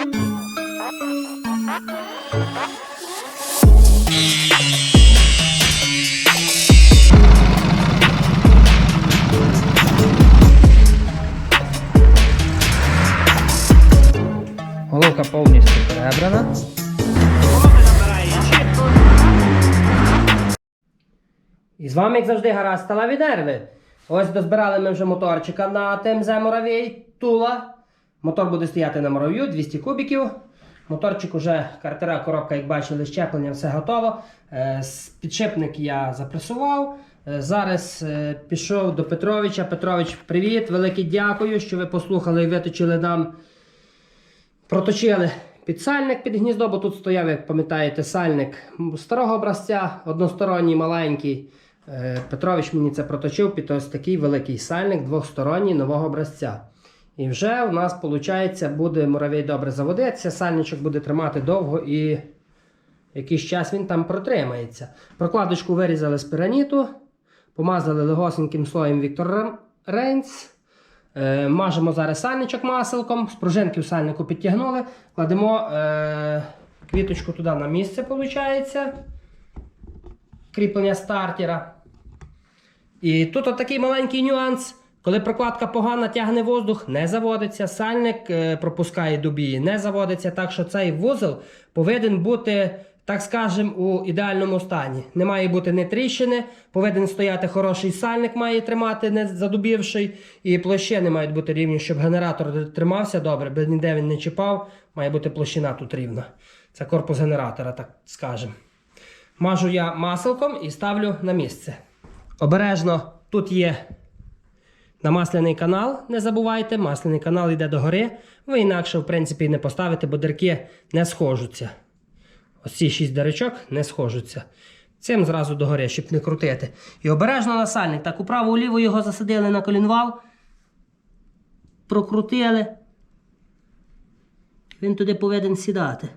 Головка повністю перебрана. І з вами, як завжди, гаразд стала Нерви. Ось дозбирали ми вже моторчика на ТМЗ Моровій Тула. Мотор буде стояти на моров'ю, 200 кубіків. Моторчик уже картера, коробка, як бачили, щеплення, все готово. Е, Підшипник я запресував. Е, Зараз е, пішов до Петровича. Петрович, привіт! Велике дякую, що ви послухали і виточили нам Проточили під сальник під гніздо, бо тут стояв, як пам'ятаєте, сальник старого образця, односторонній маленький. Петрович мені це проточив під ось такий великий сальник двосторонній нового образця. І вже у нас, виходить, буде муравей добре заводитися, сальничок буде тримати довго і якийсь час він там протримається. Прокладочку вирізали з пираніту, помазали легосеньким слоєм Віктор Рейнс. Е, мажемо зараз сальничок маселком, з пружинки в сальнику підтягнули, кладемо е, квіточку туди на місце, виходить. Кріплення стартера. І тут от такий маленький нюанс. Коли прокладка погана тягне воздух, не заводиться. Сальник е, пропускає дубії, не заводиться. Так що цей вузол повинен бути, так скажем, у ідеальному стані. Не має бути не тріщини, повинен стояти хороший сальник, має тримати, не задубівший. І площини мають бути рівні, щоб генератор тримався добре, бо ніде він не чіпав, має бути площина тут рівна. Це корпус генератора, так скажемо. Мажу я маселком і ставлю на місце. Обережно тут є намасляний канал, не забувайте, масляний канал йде догори. Ви інакше, в принципі, не поставите, бо дирки не схожуться. Ось ці шість дирочок не схожуться. Цим зразу догори, щоб не крутити. І обережно на сальник. Так управо уліво його засадили на колінвал. Прокрутили. Він туди повинен сідати.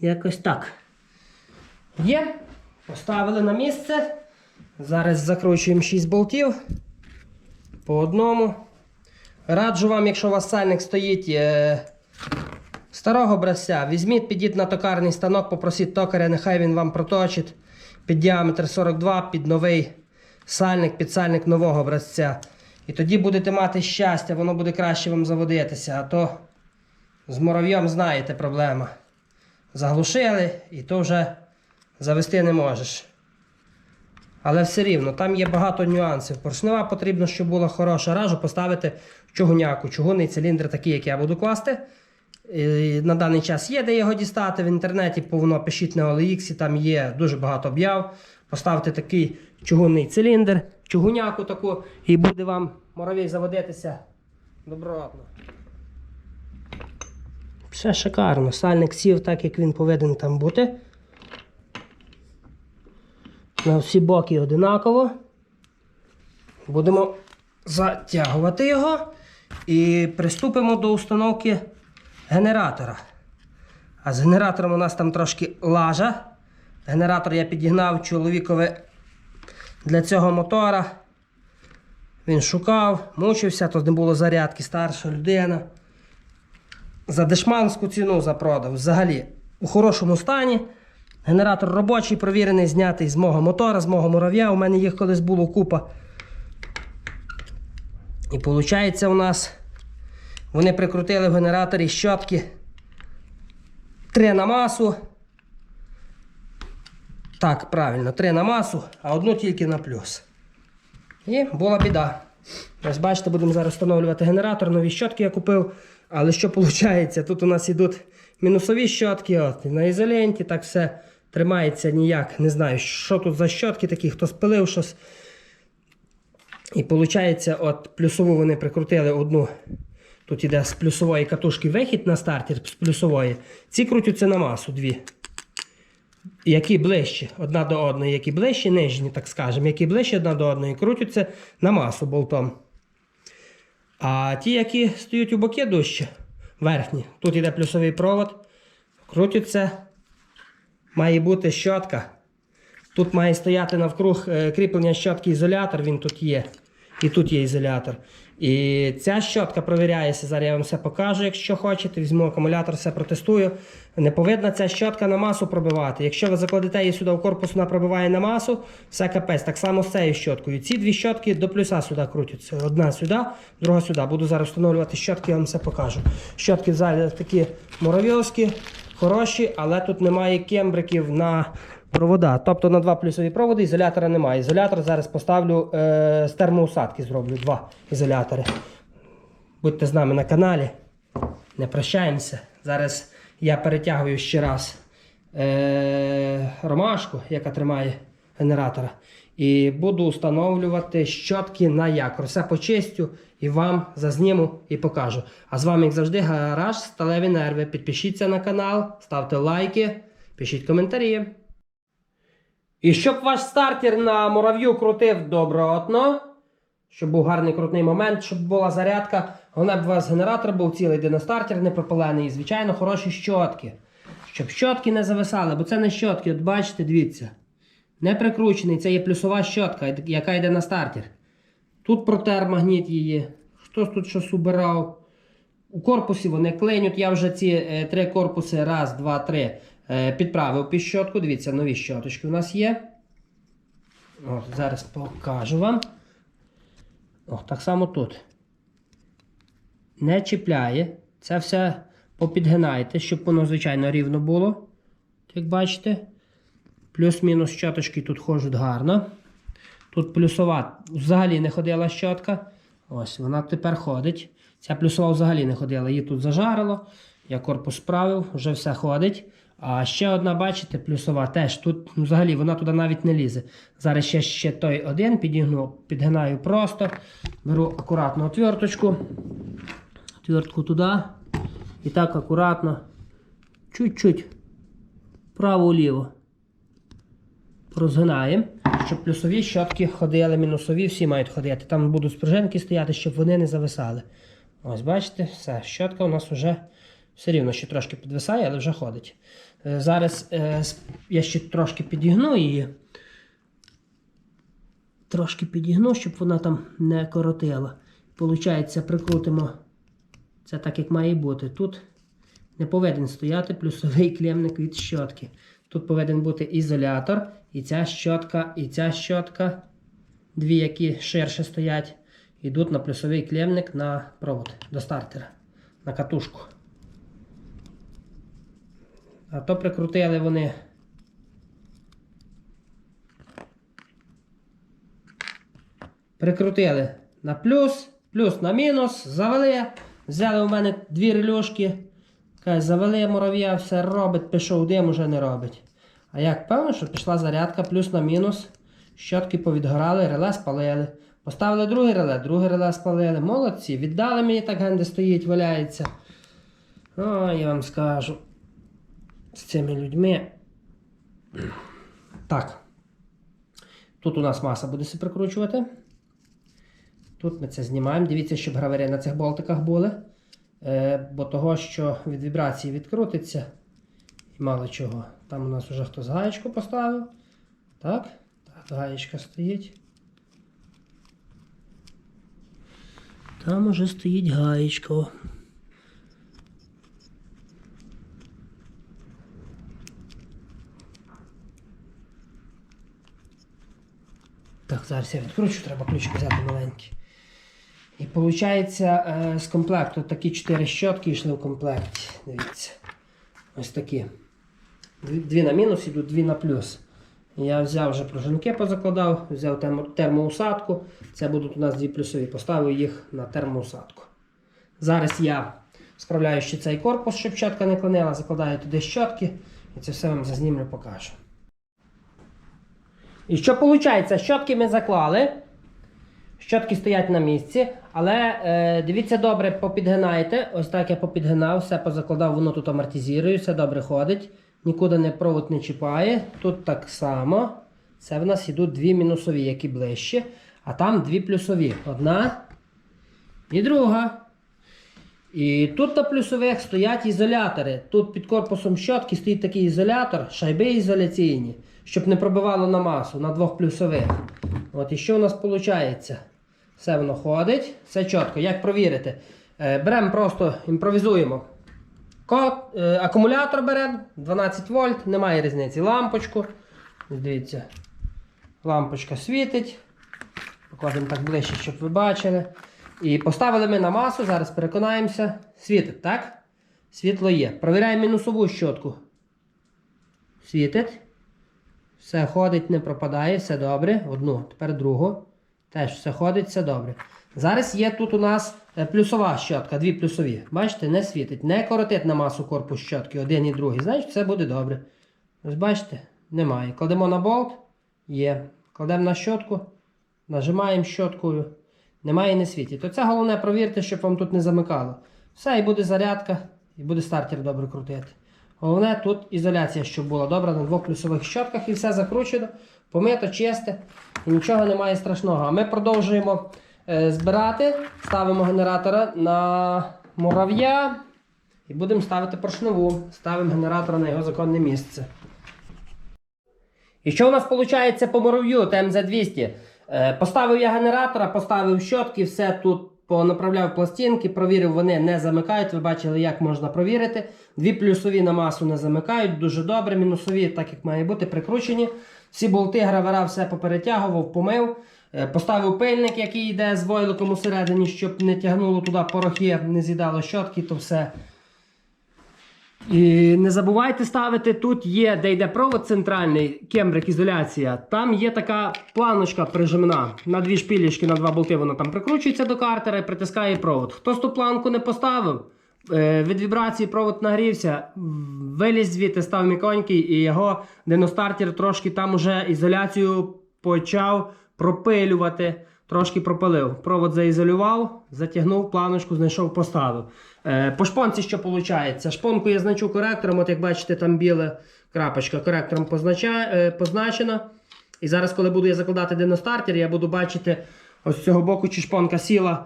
Якось так. Є. Поставили на місце. Зараз закручуємо 6 болтів. По одному. Раджу вам, якщо у вас сальник стоїть е, старого образця, візьміть, підіть на токарний станок, попросіть токаря, нехай він вам проточить під діаметр 42, під новий сальник, під сальник нового образця. І тоді будете мати щастя, воно буде краще вам заводитися. А то з муравйом знаєте проблема. Заглушили і то вже завести не можеш. Але все рівно, там є багато нюансів. Поршнева потрібно, щоб була хороша. Ражу поставити чугуняку. Чугунний циліндр такий, як я буду класти. І на даний час є де його дістати в інтернеті, повно пишіть на OLX, там є дуже багато об'яв. Поставте такий чугунний циліндр, чугуняку таку, і буде вам моровій заводитися добротно. Все шикарно. Сальник сів так, як він повинен там бути. На всі боки одинаково. Будемо затягувати його і приступимо до установки генератора. А з генератором у нас там трошки лажа. Генератор я підігнав чоловікові для цього мотора. Він шукав, мучився, то не було зарядки, старша людина. За дешманську ціну запродав. Взагалі у хорошому стані. Генератор робочий, провірений, знятий з мого мотора, з мого мурав'я. У мене їх колись було купа. І виходить, у нас вони прикрутили в генераторі щотки. Три на масу. Так, правильно, три на масу, а одну тільки на плюс. І була біда. Ось бачите, будемо зараз встановлювати генератор, нові щотки я купив. Але що виходить? Тут у нас йдуть мінусові щотки, от, на ізоленті, так все тримається ніяк. Не знаю, що тут за щотки такі, хто спилив щось. І виходить, от плюсову вони прикрутили одну. Тут іде з плюсової катушки вихід на стартер з плюсової. Ці крутяться на масу дві. Які ближче одна до одної, які ближче, нижні, так скажемо, які ближче одна до одної, крутяться на масу болтом. А ті, які стоять у боки дужче, верхні, тут йде плюсовий провод, крутяться, має бути щотка Тут має стояти навкруг е, кріплення щотки ізолятор, він тут є. І тут є ізолятор. І ця щотка провіряється. Зараз я вам все покажу, якщо хочете. Візьму акумулятор, все протестую. Не повинна ця щотка на масу пробивати. Якщо ви закладете її сюди в корпус, вона пробиває на масу, все капець. Так само з цією щоткою. Ці дві щотки до плюса сюди крутяться. Одна сюди, друга сюди. Буду зараз встановлювати щотки, я вам все покажу. Щотки взагалі такі моровйовські, хороші, але тут немає кембриків на провода. Тобто на два плюсові проводи ізолятора немає. Ізолятор зараз поставлю е, з термоусадки, зроблю два ізолятори. Будьте з нами на каналі. Не прощаємося. Зараз я перетягую ще раз е, ромашку, яка тримає генератора. І буду встановлювати щотки на якор. Все почистю і вам зазніму і покажу. А з вами, як завжди, гараж Сталеві Нерви. Підпишіться на канал, ставте лайки, пишіть коментарі. І щоб ваш стартер на мурав'ю крутив добротно, щоб був гарний крутний момент, щоб була зарядка, головне б у вас генератор був цілий диностартер, не пропалений. І, звичайно, хороші щотки. Щоб щотки не зависали, бо це не щотки, от бачите, дивіться. Не прикручений, це є плюсова щотка, яка йде на стартер. Тут протер магніт її. Хтось тут щось убирав. У корпусі вони клинють. Я вже ці е, три корпуси, раз, два, три, підправив під щотку. Дивіться, нові щоточки у нас є. От, зараз покажу вам. О, так само тут. Не чіпляє. Це все попідгинайте, щоб воно, звичайно, рівно було. Як бачите. Плюс-мінус щоточки тут ходять гарно. Тут плюсова взагалі не ходила щотка. Ось вона тепер ходить. Ця плюсова взагалі не ходила. Її тут зажарило. Я корпус справив, вже все ходить. А ще одна, бачите, плюсова теж тут ну, взагалі вона туди навіть не лізе. Зараз ще, ще той один підігну, підгинаю просто. Беру акуратно отверточку. Отвертку туди. І так акуратно. Чуть-чуть. Право-ліво. Розгинаємо, щоб плюсові щотки ходили, мінусові всі мають ходити. Там будуть спружинки стояти, щоб вони не зависали. Ось, бачите, все, щотка у нас вже все рівно ще трошки підвисає, але вже ходить. Е, Зараз е, я ще трошки підігну її. Трошки підігну, щоб вона там не коротила. Получається, прикрутимо це так, як має бути. Тут не повинен стояти плюсовий клемник від щотки. Тут повинен бути ізолятор, і ця щотка, і ця щотка, дві, які ширше стоять, йдуть на плюсовий клемник на провод до стартера, на катушку. А то прикрутили вони. Прикрутили на плюс, плюс на мінус, завели. Взяли у мене дві релюшки. Каже, завели мурав'я, все робить, пішов дим, уже не робить. А як певно, що пішла зарядка плюс на мінус. Щотки повідгорали, реле спалили. Поставили друге реле, друге реле спалили. Молодці, віддали мені так ген, де стоїть, валяється. О, я вам скажу. З цими людьми. Так. Тут у нас маса буде прикручувати. Тут ми це знімаємо. Дивіться, щоб гравери на цих болтиках були. Е, бо того, що від вібрації відкрутиться. І мало чого. Там у нас вже хтось гаєчку поставив. Так, так, гаєчка стоїть. Там уже стоїть гаєчка. Так, зараз я відкручу, треба ключик взяти маленький. І виходить, з комплекту такі 4 щотки йшли в комплекті. Дивіться. Ось такі. Дві, на мінус ідуть, дві на плюс. Я взяв вже пружинки позакладав, взяв термоусадку. Це будуть у нас дві плюсові. Поставив їх на термоусадку. Зараз я справляю ще цей корпус, щоб щотка не клинила, закладаю туди щотки. І це все вам зазнімлю покажу. І що виходить? Щотки ми заклали. Щотки стоять на місці, але е, дивіться добре, попідгинайте. Ось так я попідгинав, все позакладав, воно тут амортизує, все добре ходить. Нікуди не провод не чіпає. Тут так само. Це в нас йдуть дві мінусові, які ближче. А там дві плюсові. Одна і друга. І тут на плюсових стоять ізолятори. Тут під корпусом щотки стоїть такий ізолятор, шайби ізоляційні, щоб не пробивало на масу на двох плюсових. От і що у нас виходить? Все воно ходить, все чітко. Як провірити? Е, беремо просто імпровізуємо. Ко, е, акумулятор беремо 12 вольт, немає різниці. Лампочку. Дивіться. Лампочка світить. Покладемо так ближче, щоб ви бачили. І поставили ми на масу, зараз переконаємося. Світить, так? Світло є. Провіряємо мінусову щотку. Світить. Все ходить, не пропадає, все добре. Одну, тепер другу. Теж все ходить, все добре. Зараз є тут у нас е, плюсова щотка, дві плюсові. Бачите, не світить, не коротить на масу корпус щотки, один і другий. Значить, все буде добре. Ось бачите, немає. Кладемо на болт, є. Кладемо на щотку, нажимаємо щоткою. Немає і не світить. То це головне провірте, щоб вам тут не замикало. Все, і буде зарядка, і буде стартер добре крутити. Головне тут ізоляція, щоб була добра на двох плюсових щотках і все закручено, помито, чисте, і нічого немає страшного. А ми продовжуємо е, збирати, ставимо генератора на мурав'я і будемо ставити поршневу. Ставимо генератора на його законне місце. І що у нас виходить по мурав'ю ТМЗ-200? Е, Поставив я генератора, поставив щотки, все тут понаправляв пластинки, провірив, вони не замикають. Ви бачили, як можна провірити. Дві плюсові на масу не замикають, дуже добре. Мінусові, так як має бути, прикручені. Всі болти гравера все поперетягував, помив. Е, Поставив пильник, який йде з войликом усередині, щоб не тягнуло туди порохи, не з'їдало щотки, то все. І не забувайте ставити, тут є, де йде провод центральний, кембрик ізоляція. Там є така планочка прижимна. На дві шпілішки, на два болти вона там прикручується до картера і притискає провод. Хтось ту планку не поставив, е, від вібрації провод нагрівся, виліз звідти, став міконький, і його диностартер трошки там уже ізоляцію почав пропилювати. Трошки пропилив. Провод заізолював, затягнув планочку, знайшов, поставив. Е, по шпонці що виходить? Шпонку я значу коректором, от як бачите, там біла крапочка коректором познача, е, позначена. І зараз, коли буду я закладати диностартер, я буду бачити ось з цього боку, чи шпонка сіла,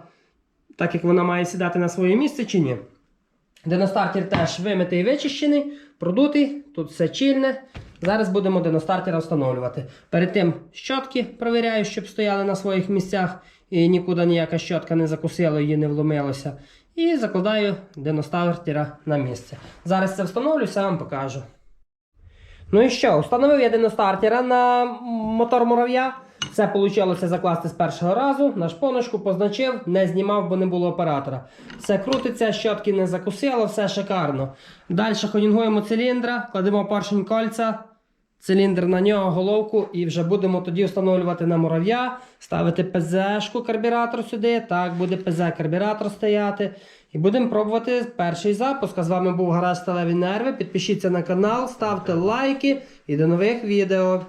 так як вона має сідати на своє місце, чи ні. Диностартер теж вимитий і вичищений, продутий, тут все чільне. Зараз будемо диностартера встановлювати. Перед тим щотки провіряю, щоб стояли на своїх місцях і нікуди ніяка щотка не закусила, її не вломилося. І закладаю диностартера на місце. Зараз це встановлю, все вам покажу. Ну і що, встановив я диностартера на мотор мурав'я. Це вийшло закласти з першого разу. На шпоночку позначив, не знімав, бо не було оператора. Все крутиться, щотки не закусило, все шикарно. Далі хонінгуємо циліндра, кладемо поршень кольця, циліндр на нього, головку, і вже будемо тоді встановлювати на мурав'я, ставити ПЗ-шку карбюратор сюди. Так, буде ПЗ-карбюратор стояти. І будемо пробувати перший запуск. А з вами був Гараж Сталеві Нерви. Підпишіться на канал, ставте лайки і до нових відео.